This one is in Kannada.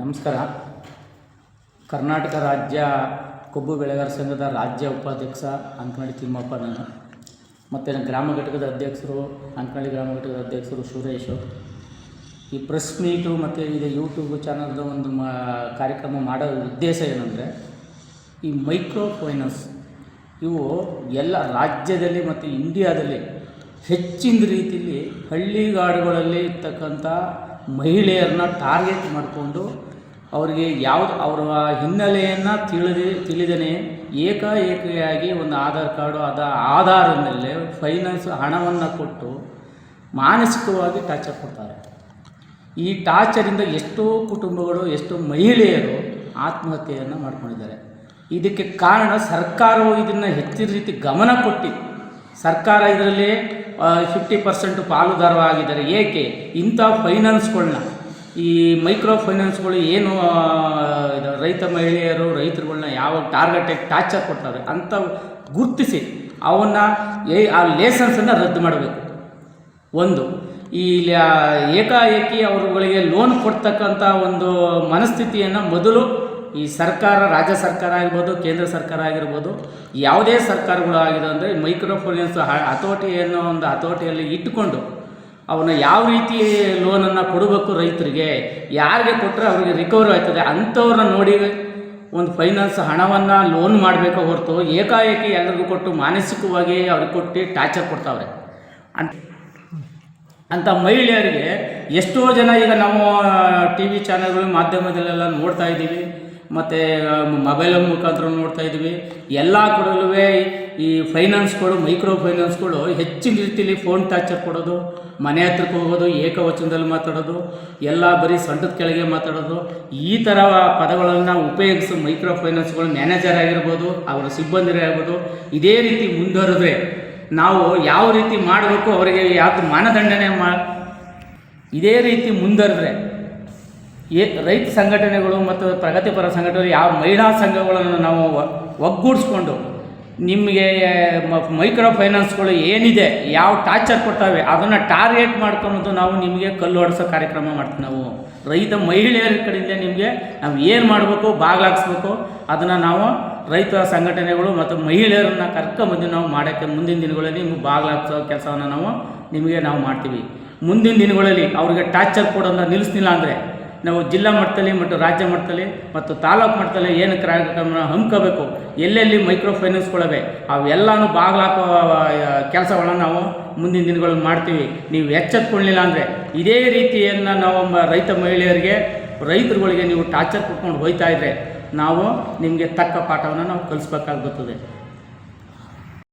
ನಮಸ್ಕಾರ. ಕರ್ನಾಟಕ ರಾಜ್ಯ ಕೊಬ್ಬು ಬೆಳೆಗಾರ ಸಂಘದ ರಾಜ್ಯ ಉಪಾಧ್ಯಕ್ಷ ಅಂಕನಳ್ಳಿ ತಿಮ್ಮಪ್ಪ ನಾನು. ಮತ್ತು ನನ್ನ ಗ್ರಾಮ ಘಟಕದ ಅಧ್ಯಕ್ಷರು ಅಂಕನಳ್ಳಿ ಗ್ರಾಮ ಘಟಕದ ಅಧ್ಯಕ್ಷರು ಸುರೇಶು ಈ ಪ್ರೆಸ್ ಮೀಟು ಮತ್ತು ಇದು ಯೂಟ್ಯೂಬ್ ಚಾನಲ್ದ ಒಂದು ಮಾ, ಕಾರ್ಯಕ್ರಮ ಮಾಡೋ ಉದ್ದೇಶ ಏನಂದರೆ, ಈ ಮೈಕ್ರೋ ಫೈನಾನ್ಸ್ ಇವು ಎಲ್ಲ ರಾಜ್ಯದಲ್ಲಿ ಮತ್ತು ಇಂಡಿಯಾದಲ್ಲಿ ಹೆಚ್ಚಿನ ರೀತಿಯಲ್ಲಿ ಹಳ್ಳಿಗಾಡುಗಳಲ್ಲಿ ಇರ್ತಕ್ಕಂಥ ಮಹಿಳೆಯರನ್ನ ಟಾರ್ಗೆಟ್ ಮಾಡಿಕೊಂಡು ಅವರಿಗೆ ಯಾವುದು ಅವರ ಹಿನ್ನೆಲೆಯನ್ನು ತಿಳಿದು ತಿಳಿದೇ ಏಕಾಏಕಿಯಾಗಿ ಒಂದು ಆಧಾರ್ ಕಾರ್ಡು, ಅದ ಆಧಾರದ ಮೇಲೆ ಫೈನಾನ್ಸ್ ಹಣವನ್ನು ಕೊಟ್ಟು ಮಾನಸಿಕವಾಗಿ ಟಾರ್ಚರ್ ಕೊಡ್ತಾರೆ. ಈ ಟಾರ್ಚರಿಂದ ಎಷ್ಟೋ ಕುಟುಂಬಗಳು, ಎಷ್ಟೋ ಮಹಿಳೆಯರು ಆತ್ಮಹತ್ಯೆಯನ್ನು ಮಾಡ್ಕೊಂಡಿದ್ದಾರೆ. ಇದಕ್ಕೆ ಕಾರಣ ಸರ್ಕಾರವು ಇದನ್ನು ಹೆಚ್ಚಿನ ರೀತಿ ಗಮನ ಕೊಟ್ಟು ಸರ್ಕಾರ ಇದರಲ್ಲಿ ಫಿಫ್ಟಿ ಪರ್ಸೆಂಟ್ ಪಾಲುದಾರವಾಗಿದ್ದಾರೆ ಏಕೆ? ಇಂಥ ಫೈನಾನ್ಸ್ಗಳನ್ನ ಈ ಮೈಕ್ರೋ ಫೈನಾನ್ಸ್ಗಳು ಏನು ರೈತ ಮಹಿಳೆಯರು ರೈತರುಗಳನ್ನ ಯಾವ ಟಾರ್ಗೆಟಿಗೆ ಟಾರ್ಚರ್ ಕೊಡ್ತಾರೆ ಅಂತ ಗುರುತಿಸಿ ಅವನ್ನ ಏ ಆ ಲೇಸನ್ಸನ್ನು ರದ್ದು ಮಾಡಬೇಕು. ಒಂದು, ಈ ಏಕಾಏಕಿ ಅವರುಗಳಿಗೆ ಲೋನ್ ಕೊಡ್ತಕ್ಕಂಥ ಒಂದು ಮನಸ್ಥಿತಿಯನ್ನು ಮೊದಲು ಈ ಸರ್ಕಾರ, ರಾಜ್ಯ ಸರ್ಕಾರ ಆಗಿರ್ಬೋದು, ಕೇಂದ್ರ ಸರ್ಕಾರ ಆಗಿರ್ಬೋದು, ಯಾವುದೇ ಸರ್ಕಾರಗಳು ಆಗಿದೆ ಅಂದರೆ ಮೈಕ್ರೋ ಫೈನಾನ್ಸ್ ಹತೋಟಿ ಅನ್ನೋ ಒಂದು ಹತೋಟಿಯಲ್ಲಿ ಇಟ್ಟುಕೊಂಡು ಅವನ್ನ ಯಾವ ರೀತಿ ಲೋನನ್ನು ಕೊಡಬೇಕು ರೈತರಿಗೆ, ಯಾರಿಗೆ ಕೊಟ್ಟರೆ ಅವರಿಗೆ ರಿಕವರಿ ಆಯ್ತದೆ ಅಂಥವ್ರನ್ನ ನೋಡಿ ಒಂದು ಫೈನಾನ್ಸ್ ಹಣವನ್ನು ಲೋನ್ ಮಾಡಬೇಕು ಹೊರತು ಏಕಾಏಕಿ ಎಲ್ಲರಿಗೂ ಕೊಟ್ಟು ಮಾನಸಿಕವಾಗಿ ಅವ್ರಿಗೆ ಕೊಟ್ಟು ಟಾರ್ಚರ್ ಕೊಡ್ತಾವ್ರೆ. ಅಂತ ಅಂಥ ಮಹಿಳೆಯರಿಗೆ ಎಷ್ಟೋ ಜನ ಈಗ ನಾವು ಟಿ ವಿ ಚಾನಲ್ಗಳು ಮಾಧ್ಯಮದಲ್ಲೆಲ್ಲ ನೋಡ್ತಾ ಇದ್ದೀವಿ. ಮತ್ತು ಮೊಬೈಲ್ ಮುಖಾಂತರ ನೋಡ್ತಾ ಇದ್ವಿ. ಎಲ್ಲ ಕೂಡಲೂ ಈ ಫೈನಾನ್ಸ್ಗಳು ಮೈಕ್ರೋ ಫೈನಾನ್ಸ್ಗಳು ಹೆಚ್ಚಿನ ರೀತಿಯಲ್ಲಿ ಫೋನ್ ಟಾರ್ಚರ್ ಕೊಡೋದು, ಮನೆ ಹತ್ರಕ್ಕೆ ಹೋಗೋದು, ಏಕವಚನದಲ್ಲಿ ಮಾತಾಡೋದು, ಎಲ್ಲ ಬರೀ ಸೊಂಟದ ಕೆಳಗೆ ಮಾತಾಡೋದು. ಈ ಥರ ಪದಗಳನ್ನು ಉಪಯೋಗಿಸೋ ಮೈಕ್ರೋ ಫೈನಾನ್ಸ್ಗಳು ಮ್ಯಾನೇಜರ್ ಆಗಿರ್ಬೋದು, ಅವರ ಸಿಬ್ಬಂದಿರೇ ಆಗ್ಬೋದು ಇದೇ ರೀತಿ ಮುಂದುವರೆದ್ರೆ ನಾವು ಯಾವ ರೀತಿ ಮಾಡಬೇಕು, ಅವರಿಗೆ ಯಾವುದು ಮಾನದಂಡನೆ ಮಾ, ಇದೇ ರೀತಿ ಮುಂದುವರೆದ್ರೆ ಏ ರೈತ ಸಂಘಟನೆಗಳು ಮತ್ತು ಪ್ರಗತಿಪರ ಸಂಘಟನೆಗಳು ಯಾವ ಮಹಿಳಾ ಸಂಘಗಳನ್ನು ನಾವು ಒಗ್ಗೂಡಿಸ್ಕೊಂಡು ನಿಮಗೆ ಮೈಕ್ರೋ ಫೈನಾನ್ಸ್ಗಳು ಏನಿದೆ, ಯಾವ ಟಾರ್ಚರ್ ಕೊಡ್ತಾವೆ, ಅದನ್ನು ಟಾರ್ಗೆಟ್ ಮಾಡ್ಕೊಂಡು ನಾವು ನಿಮಗೆ ಕಲ್ಲು ಹೊಡೆಸೋ ಕಾರ್ಯಕ್ರಮ ಮಾಡ್ತೀವಿ ನಾವು. ರೈತ ಮಹಿಳೆಯರ ಕಡೆಯಿಂದ ನಿಮಗೆ ನಾವು ಏನು ಮಾಡಬೇಕು, ಬಾಗ್ಲಾಗಿಸ್ಬೇಕು, ಅದನ್ನು ನಾವು ರೈತ ಸಂಘಟನೆಗಳು ಮತ್ತು ಮಹಿಳೆಯರನ್ನು ಕರ್ಕೊಂಬಂದು ನಾವು ಮಾಡೋಕ್ಕೆ ಮುಂದಿನ ದಿನಗಳಲ್ಲಿ ನಿಮ್ಗೆ ಬಾಗ್ಲಾಗ್ಸೋ ಕೆಲಸವನ್ನು ನಾವು ನಿಮಗೆ ನಾವು ಮಾಡ್ತೀವಿ. ಮುಂದಿನ ದಿನಗಳಲ್ಲಿ ಅವ್ರಿಗೆ ಟಾರ್ಚರ್ ಕೊಡೋದನ್ನ ನಿಲ್ಲಿಸ್ಲಿಲ್ಲ ಅಂದರೆ ನಾವು ಜಿಲ್ಲಾ ಮಟ್ಟದಲ್ಲಿ ಮತ್ತು ರಾಜ್ಯ ಮಟ್ಟದಲ್ಲಿ ಮತ್ತು ತಾಲೂಕು ಮಟ್ಟದಲ್ಲಿ ಏನು ಕಾರ್ಯಕ್ರಮ ಹಮ್ಮಿಕೋಬೇಕು, ಎಲ್ಲೆಲ್ಲಿ ಮೈಕ್ರೋ ಫೈನಾನ್ಸ್ಗಳಿವೆ ಅವೆಲ್ಲನೂ ಬಾಗಿಲಾಕೋ ಕೆಲಸಗಳನ್ನು ನಾವು ಮುಂದಿನ ದಿನಗಳಲ್ಲಿ ಮಾಡ್ತೀವಿ. ನೀವು ಎಚ್ಚೆತ್ಕೊಳ್ಳಿಲ್ಲ ಅಂದರೆ ಇದೇ ರೀತಿಯನ್ನು ನಾವು ರೈತ ಮಹಿಳೆಯರಿಗೆ, ರೈತರುಗಳಿಗೆ ನೀವು ಟಾರ್ಚರ್ ಕೊಟ್ಕೊಂಡು ಹೋಗ್ತಾ ಇದ್ರೆ ನಾವು ನಿಮಗೆ ತಕ್ಕ ಪಾಠವನ್ನು ನಾವು ಕಲಿಸ್ಬೇಕಾಗಿ ಬರ್ತದೆ